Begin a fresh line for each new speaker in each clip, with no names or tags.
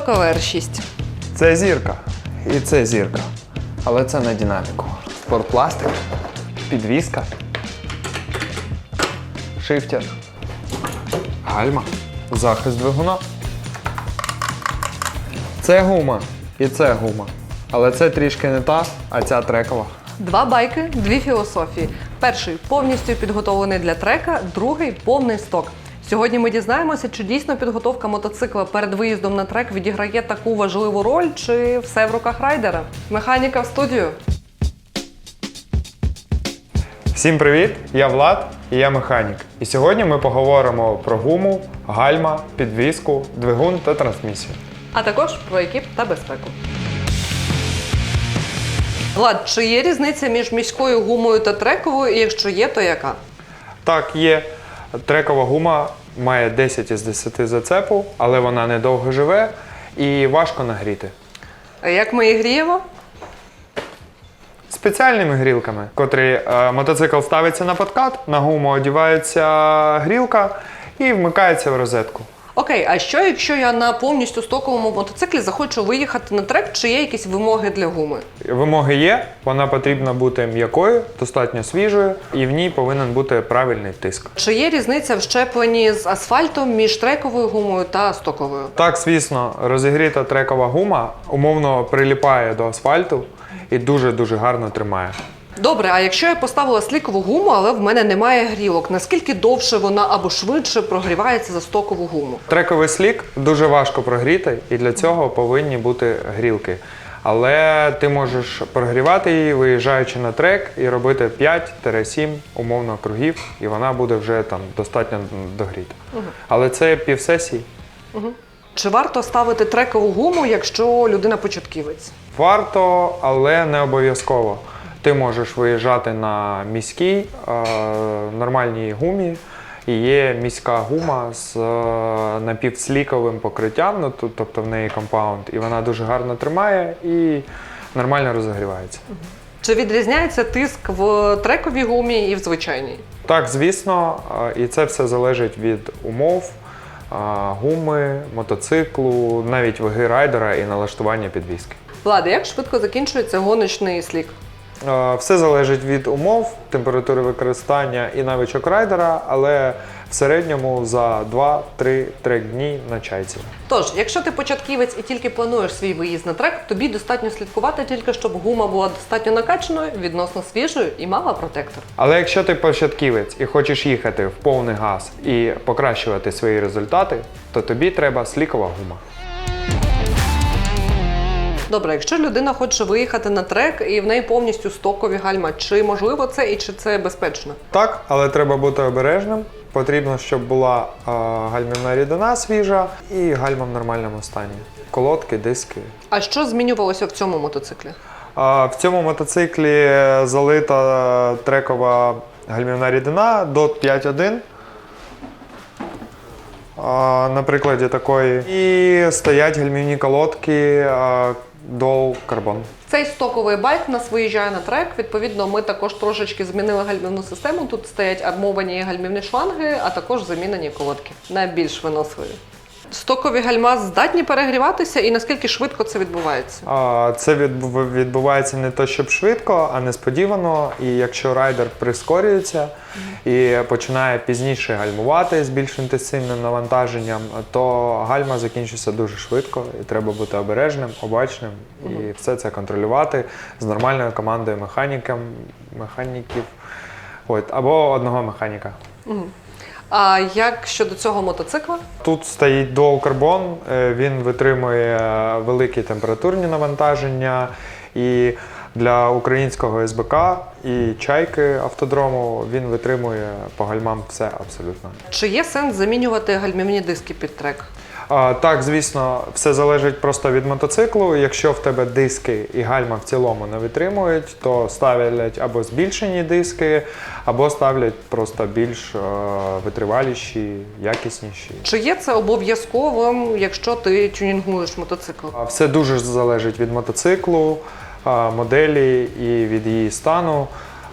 R6.
Це зірка. І це зірка. Але це на динаміку. Спортпластик, підвіска, шифтер, гальма, захист двигуна. Це гума і це гума. Але це трішки не та, а ця трекова.
Два байки, дві філософії. Перший повністю підготовлений для трека, другий повний сток. Сьогодні ми дізнаємося, чи дійсно підготовка мотоцикла перед виїздом на трек відіграє таку важливу роль, чи все в руках райдера. Механіка в студію.
Всім привіт! Я Влад і я механік. І сьогодні ми поговоримо про гуму, гальма, підвіску, двигун та трансмісію.
а також про екіп та безпеку. Влад, чи є різниця між міською гумою та трековою, і якщо є, то яка?
Так, є трекова гума, має 10 із 10 зацепу, але вона недовго живе і важко нагріти.
А як ми її гріємо?
Спеціальними грілками, котрі е, мотоцикл ставиться на подкат, на гуму одівається грілка і вмикається в розетку.
Окей, а що якщо я на повністю стоковому мотоциклі захочу виїхати на трек, чи є якісь вимоги для гуми?
Вимоги є, вона потрібна бути м'якою, достатньо свіжою, і в ній повинен бути правильний тиск.
Чи є різниця в щепленні з асфальтом між трековою гумою та стоковою?
Так, звісно, розігріта трекова гума умовно приліпає до асфальту і дуже-дуже гарно тримає.
Добре, а якщо я поставила слікову гуму, але в мене немає грілок, наскільки довше вона або швидше прогрівається за стокову гуму?
Трековий слік дуже важко прогріти, і для цього повинні бути грілки. Але ти можеш прогрівати її, виїжджаючи на трек, і робити 5-7 умовно кругів, і вона буде вже там достатньо догріта. Але це півсесії.
Чи варто ставити трекову гуму, якщо людина початківець?
Варто, але не обов'язково. Ти можеш виїжджати на міській е, нормальній гумі. І є міська гума з е, напівсліковим покриттям, ну, тут- тобто в неї компаунд, і вона дуже гарно тримає і нормально розігрівається.
Чи відрізняється тиск в трековій гумі і в звичайній?
Так, звісно, е, і це все залежить від умов, гуми, мотоциклу, навіть ваги райдера і налаштування підвіски.
Влада, як швидко закінчується гоночний слік?
Е, Все залежить від умов, температури використання і навичок райдера, але в середньому за 2-3 трек дні на чайці.
Тож, якщо ти початківець і тільки плануєш свій виїзд на трек, тобі достатньо слідкувати тільки, щоб гума була достатньо накачаною, відносно свіжою і мала протектор.
Але якщо ти початківець і хочеш їхати в повний газ і покращувати свої результати, то тобі треба слікова гума.
Добре, якщо людина хоче виїхати на трек і в неї повністю стокові гальма, чи можливо це і чи це безпечно?
Так, але треба бути обережним. Потрібно, щоб була гальмівна рідина свіжа і гальма в нормальному стані. Колодки, диски.
А що змінювалося в цьому мотоциклі?
А, В цьому мотоциклі залита трекова гальмівна рідина DOT 5.1. А, На прикладі такої. І стоять гальмівні колодки а, карбон.
Цей стоковий байк у нас виїжджає на трек. Відповідно, ми також трошечки змінили гальмівну систему. Тут стоять армовані гальмівні шланги, а також замінені колодки на більш виносливі. Стокові гальма здатні перегріватися, і наскільки швидко це відбувається?
А, Це відбу- відбувається не то, щоб швидко, а несподівано. І якщо райдер прискорюється і починає пізніше гальмувати з більш інтенсивним навантаженням, то гальма закінчиться дуже швидко, і треба бути обережним, обачним і все це контролювати з нормальною командою механіків. От, або одного механіка.
А як щодо цього мотоцикла?
Тут стоїть Dual Carbon, е, він витримує е, великі температурні навантаження. І для українського СБК і чайки автодрому він витримує по гальмам все абсолютно.
Чи є сенс замінювати гальмівні диски під трек?
Так, звісно, все залежить просто від мотоциклу. Якщо в тебе диски і гальма в цілому не витримують, то ставлять або збільшені диски, або ставлять просто більш е, витриваліші, якісніші.
Чи є це обов'язковим, якщо ти тюнінгуєш мотоцикл?
Все дуже залежить від мотоциклу, моделі і від її стану,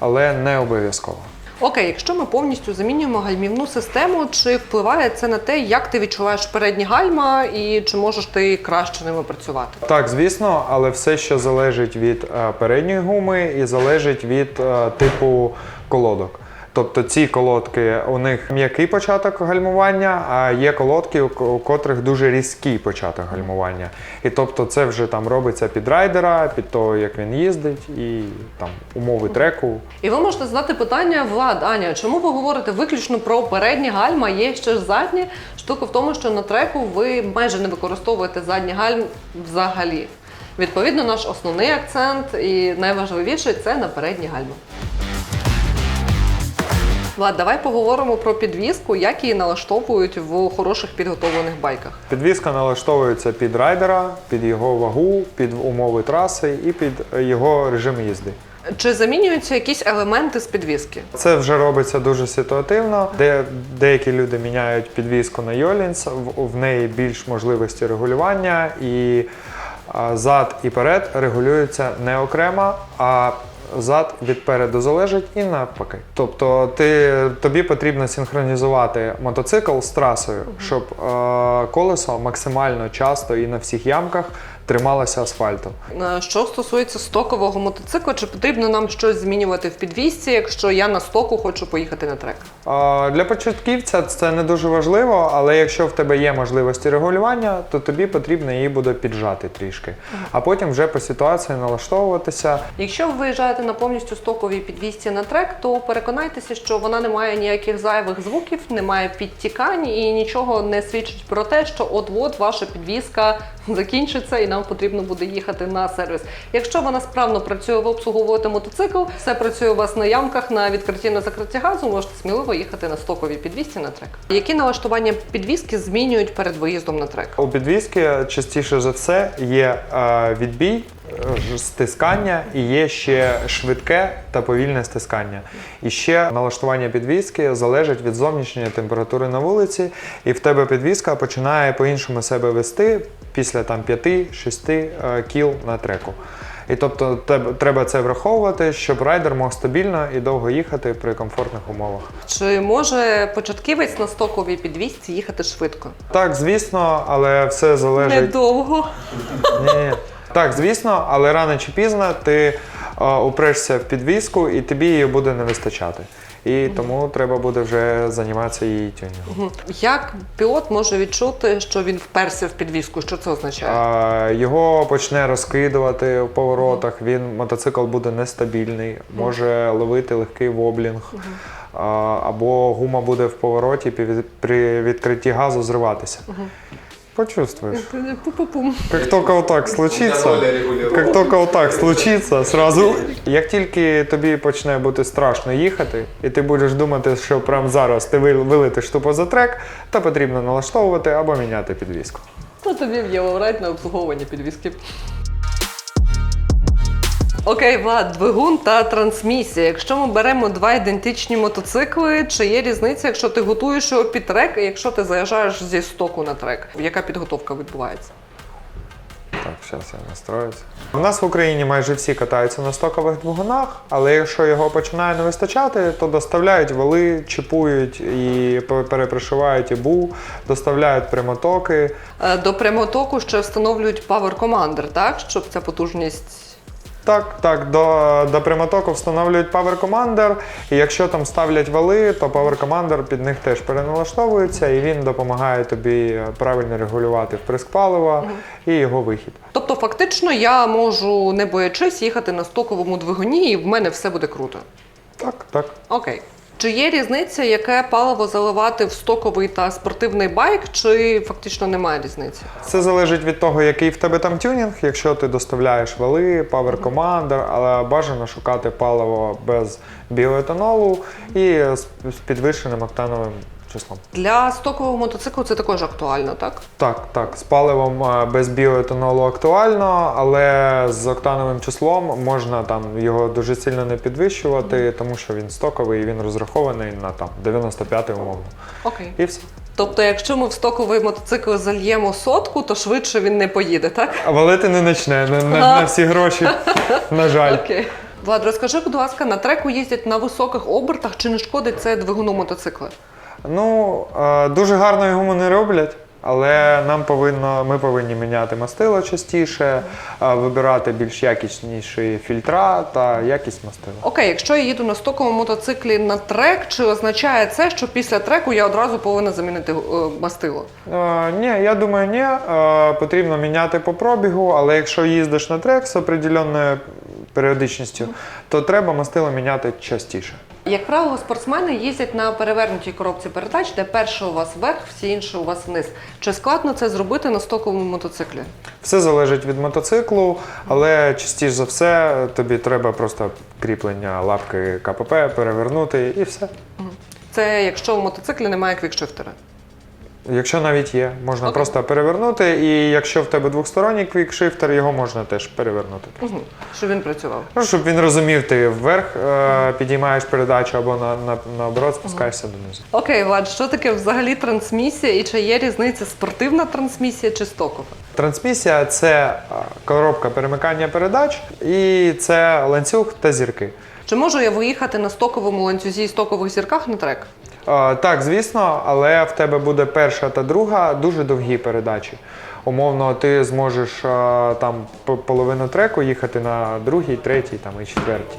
але не обов'язково.
Окей, якщо ми повністю замінюємо гальмівну систему, чи впливає це на те, як ти відчуваєш передні гальма і чи можеш ти краще ними працювати?
Так, звісно, але все, що залежить від е, передньої гуми і залежить від е, типу колодок. Тобто ці колодки, у них м'який початок гальмування, а є колодки, у котрих дуже різкий початок гальмування. І тобто це вже там робиться під райдера, під того, як він їздить, і там умови треку.
І ви можете задати питання, Влад, Аня, чому ви говорите виключно про передні гальма, є ще ж задні? Штука в тому, що на треку ви майже не використовуєте задні гальм взагалі. Відповідно, наш основний акцент і найважливіше це на передні гальма. Влад, давай поговоримо про підвізку, як її налаштовують в хороших підготовлених байках.
Підвізка налаштовується під райдера, під його вагу, під умови траси і під його режим їзди.
Чи замінюються якісь елементи з підвізки?
Це вже робиться дуже ситуативно. Де деякі люди міняють підвіску на Йолінс, в, в неї більш можливості регулювання, і а, зад і перед регулюються не окремо, а зад від переду залежить і навпаки. Тобто ти, тобі потрібно синхронізувати мотоцикл з трасою, щоб е, колесо максимально часто і на всіх ямках трималося асфальтом.
Е, Що стосується стокового мотоцикла, чи потрібно нам щось змінювати в підвісці, якщо я на стоку хочу поїхати на трек?
Для початківця це не дуже важливо, але якщо в тебе є можливості регулювання, то тобі потрібно її буде піджати трішки, а потім вже по ситуації налаштовуватися.
Якщо ви виїжджаєте на повністю стоковій підвісці на трек, то переконайтеся, що вона не має ніяких зайвих звуків, немає підтікань і нічого не свідчить про те, що от-от ваша підвіска закінчиться і нам потрібно буде їхати на сервіс. Якщо вона справно працює, ви обслуговуєте мотоцикл, все працює у вас на ямках, на відкритті на закритті газу, можете сміливо їхати на стоковій підвісці на трек. Які налаштування підвіски змінюють перед виїздом на трек?
У підвіски частіше за все є е, відбій, е, стискання і є ще швидке та повільне стискання. І ще налаштування підвіски залежить від зовнішньої температури на вулиці, і в тебе підвіска починає по-іншому себе вести після там 5-6 е, кіл на треку. І тобто треба це враховувати, щоб райдер мог стабільно і довго їхати при комфортних умовах.
Чи може початківець на стоковій підвісці їхати швидко?
Так, звісно, але все залежить.
Недовго.
Ні. Так, звісно, але рано чи пізно ти е, упрешся в підвіску і тобі її буде не вистачати. І тому треба буде вже займатися її тюнінгом.
Як пілот може відчути, що він вперся в підвіску? Що це означає?
Е, Його почне розкидувати в поворотах, він мотоцикл буде нестабільний, може ловити легкий воблінг. Або гума буде в повороті при відкритті газу зриватися. Почувствуєш.
Пу-пу-пум.
Как только вот так случится, як тільки отак случиться, сразу. Як тільки тобі почне бути страшно їхати, і ти будеш думати, що прямо зараз ти вил- вилетиш тупо за трек, то потрібно налаштовувати або міняти підвіску.
Ну тобі в Єврорайд на обслуговування підвіски. Окей, Влад, двигун та трансмісія. Якщо ми беремо два ідентичні мотоцикли, чи є різниця, якщо ти готуєш його під трек, і якщо ти заїжджаєш зі стоку на трек? Яка підготовка відбувається?
Так, зараз я настроюся. У нас в Україні майже всі катаються на стокових двигунах, але якщо його починає не вистачати, то доставляють вали, чіпують і пе- перепришивають ібу, доставляють прямотоки.
Е, До прямотоку ще встановлюють Power Commander, так? Щоб ця потужність.
Так, так, до, до прямотоку встановлюють Power Commander, і якщо там ставлять вали, то Power Commander під них теж переналаштовується, і він допомагає тобі правильно регулювати вприск палива і його вихід.
Тобто, фактично, я можу, не боячись, їхати на стоковому двигуні, і в мене все буде круто.
Так, так.
Окей. Чи є різниця, яке паливо заливати в стоковий та спортивний байк, чи фактично немає різниці?
Це залежить від того, який в тебе там тюнінг. Якщо ти доставляєш вали, Power Commander, але бажано шукати паливо без біоетанолу і з, підвищеним октановим числом.
Для стокового мотоциклу це також актуально, так?
Так, так, з паливом е, без біоетанолу актуально, але з октановим числом можна там його дуже сильно не підвищувати, тому що він стоковий і він розрахований на там 95 умовно.
Окей.
І все.
Тобто, якщо ми в стоковий мотоцикл зальємо сотку, то швидше він не поїде, так?
А валити не почне на, на, на всі гроші, на жаль.
Окей. Влад, розкажи, будь ласка, на треку їздять на високих обертах, чи не шкодить це двигуну мотоцикла?
Ну, е, дуже гарно його не роблять, але нам повинно, ми повинні міняти мастило частіше, е, вибирати більш якісніші фільтра та якість мастила.
Окей, якщо я їду на стоковому мотоциклі на трек, чи означає це, що після треку я одразу повинна замінити е, мастило?
Е, ні, я думаю, ні. Е, потрібно міняти по пробігу, але якщо їздиш на трек з определенною періодичністю, то треба мастило міняти частіше.
Як правило, спортсмени їздять на перевернутій коробці передач, де перше у вас вверх, всі інші у вас вниз. Чи складно це зробити на стоковому мотоциклі?
Все залежить від мотоциклу, але частіше за все тобі треба просто кріплення лапки КПП перевернути і все.
Це якщо в мотоциклі немає квікшифтера.
Якщо навіть є, можна
Окей.
просто перевернути, і якщо в тебе двосторонній квікшифтер, його можна теж перевернути.
Угу. Щоб він працював.
Ну, щоб він розумів, ти вверх е, підіймаєш передачу або на, на, наоборот спускаєшся донизу.
Окей, Влад, що таке взагалі трансмісія і чи є різниця спортивна трансмісія чи стокова?
Трансмісія це е, коробка перемикання передач, і це ланцюг та зірки.
Чи можу я виїхати на стоковому ланцюзі і стокових зірках на трек?
Е, Так, звісно, але в тебе буде перша та друга дуже довгі передачі. Умовно, ти зможеш е, там половину треку їхати на другій, третій там, і четвертій.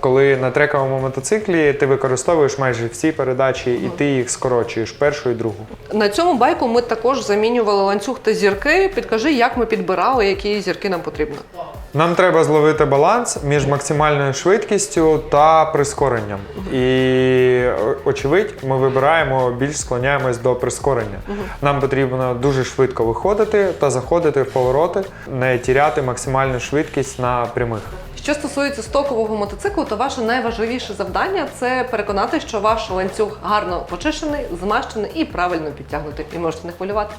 Коли на трековому мотоциклі ти використовуєш майже всі передачі і ти їх скорочуєш першу і другу.
На цьому байку ми також замінювали ланцюг та зірки. Підкажи, як ми підбирали, які зірки нам потрібно.
Нам треба зловити баланс між максимальною швидкістю та прискоренням. І очевидь, ми вибираємо більш склоняємось до прискорення. Нам потрібно дуже швидко виходити та заходити в повороти, не тіряти максимальну швидкість на прямих.
Що стосується стокового мотоциклу, то ваше найважливіше завдання це переконати, що ваш ланцюг гарно почищений, змащений і правильно підтягнутий. І можете не хвилюватися.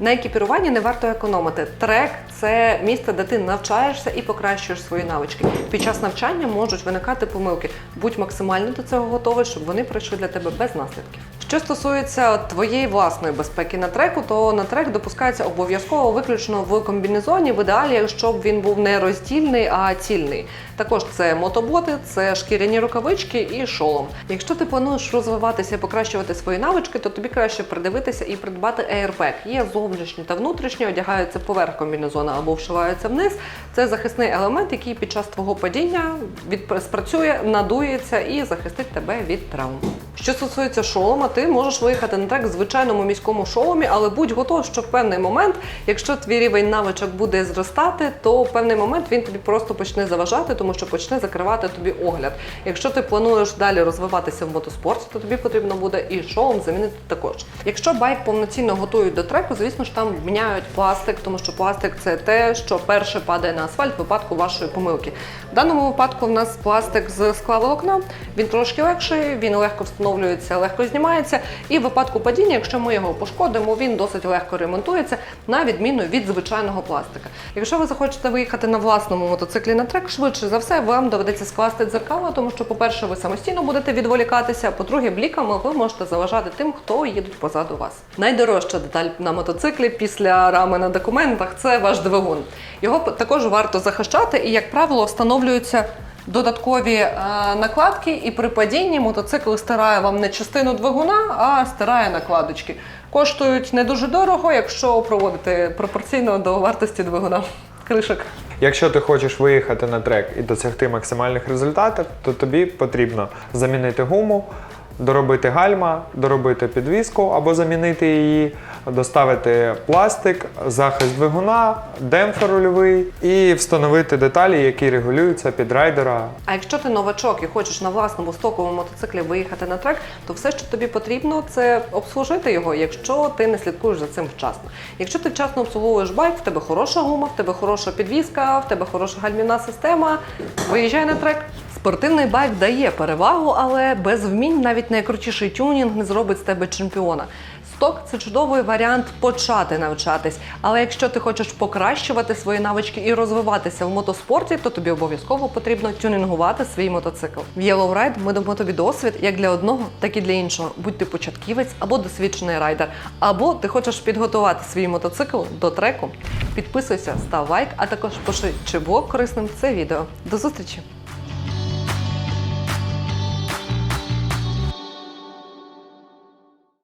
На екіпіруванні не варто економити. Трек це місце, де ти навчаєшся і покращуєш свої навички. Під час навчання можуть виникати помилки. Будь максимально до цього готовий, щоб вони пройшли для тебе без наслідків. Що стосується твоєї власної безпеки на треку, то на трек допускається обов'язково виключно в комбінезоні, в ідеалі, щоб він був не роздільний, а цільний. Також це мотоботи, це шкіряні рукавички і шолом. Якщо ти плануєш розвиватися покращувати свої навички, то тобі краще придивитися і придбати Airbag. Є зовнішні та внутрішні, одягаються поверх комбінезона або вшиваються вниз. Це захисний елемент, який під час твого падіння від... спрацює, надується і захистить тебе від травм. Що стосується шолома, ти можеш виїхати на трек в звичайному міському шоломі, але будь готов, що в певний момент, якщо твій рівень навичок буде зростати, то в певний момент він тобі просто почне заважати, тому що почне закривати тобі огляд. Якщо ти плануєш далі розвиватися в мотоспорті, то тобі потрібно буде і шолом замінити також. Якщо байк повноцінно готують до треку, звісно ж там міняють пластик, тому що пластик це те, що перше падає на асфальт в випадку вашої помилки. В даному випадку в нас пластик з склаволокна, він трошки легший, він легко встановлюється, легко знімається. І в випадку падіння, якщо ми його пошкодимо, він досить легко ремонтується, на відміну від звичайного пластика. Якщо ви захочете виїхати на власному мотоциклі на трек, швидше за все вам доведеться скласти дзеркало, тому що, по-перше, ви самостійно будете відволікатися, по-друге, бліками ви можете заважати тим, хто їдуть позаду вас. Найдорожча деталь на мотоциклі після рами на документах це ваш двигун. Його також варто захищати, і, як правило, встановлюються додаткові е, накладки, і при падінні мотоцикл стирає вам не частину двигуна, а стирає накладочки. Коштують не дуже дорого, якщо проводити пропорційно до вартості двигуна. Кришок.
Якщо ти хочеш виїхати на трек і досягти максимальних результатів, то тобі потрібно замінити гуму, доробити гальма, доробити підвіску або замінити її, доставити пластик, захист двигуна, демпфер рульовий і встановити деталі, які регулюються під райдера.
А якщо ти новачок і хочеш на власному стоковому мотоциклі виїхати на трек, то все, що тобі потрібно, це обслужити його, якщо ти не слідкуєш за цим вчасно. Якщо ти вчасно обслуговуєш байк, в тебе хороша гума, в тебе хороша підвізка, в тебе хороша гальмівна система. Виїжджай на трек. Спортивний байк дає перевагу, але без вмінь навіть найкрутіший тюнінг не зробить з тебе чемпіона. Сток це чудовий варіант почати навчатись. Але якщо ти хочеш покращувати свої навички і розвиватися в мотоспорті, то тобі обов'язково потрібно тюнінгувати свій мотоцикл. В Yellow Ride ми дамо тобі досвід як для одного, так і для іншого. Будь ти початківець або досвідчений райдер, або ти хочеш підготувати свій мотоцикл до треку. Підписуйся, став лайк, а також пиши, чи було корисним це відео. До зустрічі!